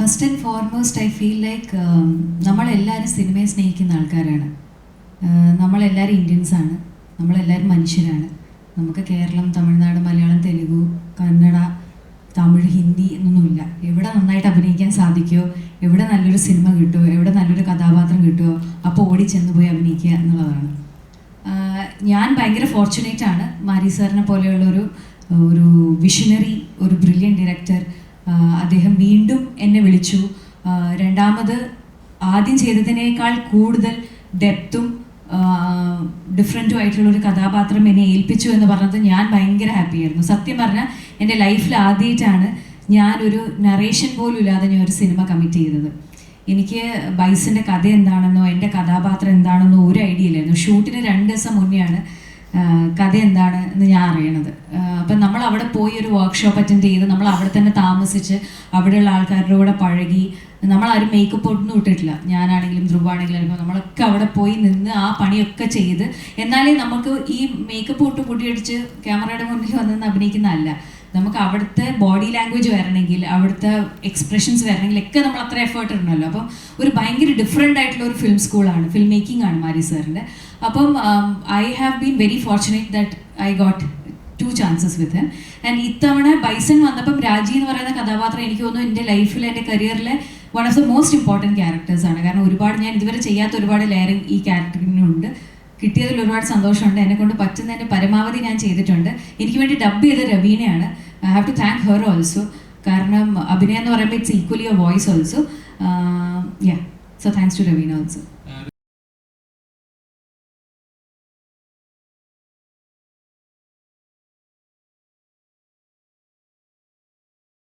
First and foremost I feel like നമ്മളെല്ലാവരും സിനിമയെ സ്നേഹിക്കുന്ന ആൾക്കാരാണ്. നമ്മളെല്ലാവരും ആണ്. നമ്മളെല്ലാവരും മനുഷ്യരാണ്. നമുക്ക് കേരളം തമിഴ്നാട് മലയാളം തെലുഗു കന്നഡ തമിഴ് ഹിന്ദി എന്നൊന്നുമില്ല. എവിടെ നന്നായിട്ട് അഭിനയിക്കാൻ സാധിക്കുമോ എവിടെ നല്ലൊരു സിനിമ കിട്ടുമോ എവിടെ നല്ലൊരു കഥാപാത്രം കിട്ടുമോ അപ്പോൾ ഓടി ചെന്ന് പോയി അഭിനയിക്കുക എന്നുള്ളതാണ്. ഞാൻ ഭയങ്കര ഫോർച്ചുനേറ്റ് ആണ്. മാരി സാറിനെ പോലെയുള്ള ഒരു ഒരു വിഷനറി ഒരു ബ്രില്യൻ ഡയറക്ടർ അദ്ദേഹം വീണ്ടും വിളിച്ചു. രണ്ടാമത് ആദ്യം ചെയ്തതിനേക്കാൾ കൂടുതൽ ഡെപ്തും ഡിഫറെന്റും ആയിട്ടുള്ള ഒരു കഥാപാത്രം എന്നെ ഏൽപ്പിച്ചു എന്ന് പറഞ്ഞത് ഞാൻ ഭയങ്കര ഹാപ്പി ആയിരുന്നു. സത്യം പറഞ്ഞാൽ എന്റെ ലൈഫിൽ ആദ്യമായിട്ടാണ് ഞാനൊരു നറേഷൻ പോലും ഇല്ലാതെ ഞാൻ ഒരു സിനിമ കമ്മിറ്റ് ചെയ്തത്. എനിക്ക് ബൈസിന്റെ കഥ എന്താണെന്നോ എന്റെ കഥാപാത്രം എന്താണെന്നോ ഒരു ഐഡിയ ഇല്ലായിരുന്നു. ഷൂട്ടിന് രണ്ട് ദിവസം മുന്നെയാണ് കഥ എന്താണ് എന്ന് ഞാൻ അറിയണത്. അപ്പം നമ്മൾ അവിടെ പോയി ഒരു വർക്ക്ഷോപ്പ് അറ്റൻഡ് ചെയ്ത് നമ്മൾ അവിടെ തന്നെ താമസിച്ച് അവിടെയുള്ള ആൾക്കാരുടെ കൂടെ പഴകി നമ്മളാരും മേക്കപ്പ് ഒന്നും ഇട്ടിട്ടില്ല. ഞാനാണെങ്കിലും ധ്രുവാണെങ്കിലും നമ്മളൊക്കെ അവിടെ പോയി നിന്ന് ആ പണിയൊക്കെ ചെയ്ത് എന്നാലേ നമുക്ക് ഈ മേക്കപ്പ് ഒട്ട് പൊടിയടിച്ച് ക്യാമറയുടെ മുന്നിൽ വന്ന് നിന്ന് അഭിനയിക്കുന്നതല്ല. നമുക്ക് അവിടുത്തെ ബോഡി ലാംഗ്വേജ് വരണമെങ്കിൽ അവിടുത്തെ എക്സ്പ്രഷൻസ് വരണമെങ്കിൽ ഒക്കെ നമ്മൾ അത്ര എഫേർട്ട് ഇടണമല്ലോ. അപ്പം ഒരു ഭയങ്കര ഡിഫറെന്റ് ആയിട്ടുള്ള ഒരു ഫിലിം സ്കൂളാണ് ഫിലിം മേക്കിംഗ് ആണ് മാരി സാറിന്റെ. അപ്പം I have been very fortunate that I got two chances with and ഇത്തവണ ബൈസൺ വന്നപ്പം രാജി എന്ന് പറയുന്ന കഥാപാത്രം എനിക്ക് തോന്നുന്നു എന്റെ ലൈഫിൽ എന്റെ കരിയറിലെ one of the most important characters ആണ്. കാരണം ഒരുപാട് ഞാൻ ഇതുവരെ ചെയ്യാത്ത ഒരുപാട് ലെയറിങ് ഈ ക്യാരക്ടറിനുണ്ട് കിട്ടിയതിൽ ഒരുപാട് സന്തോഷമുണ്ട്. എന്നെ കൊണ്ട് പറ്റുന്നതിന്റെ പരമാവധി ഞാൻ ചെയ്തിട്ടുണ്ട്. എനിക്ക് വേണ്ടി ഡബ് ചെയ്ത രവീനയാണ് I have to thank her also കാരണം അഭിനയം എന്ന് പറയുമ്പോൾ it's equally a voice also yeah so thanks to Raveena also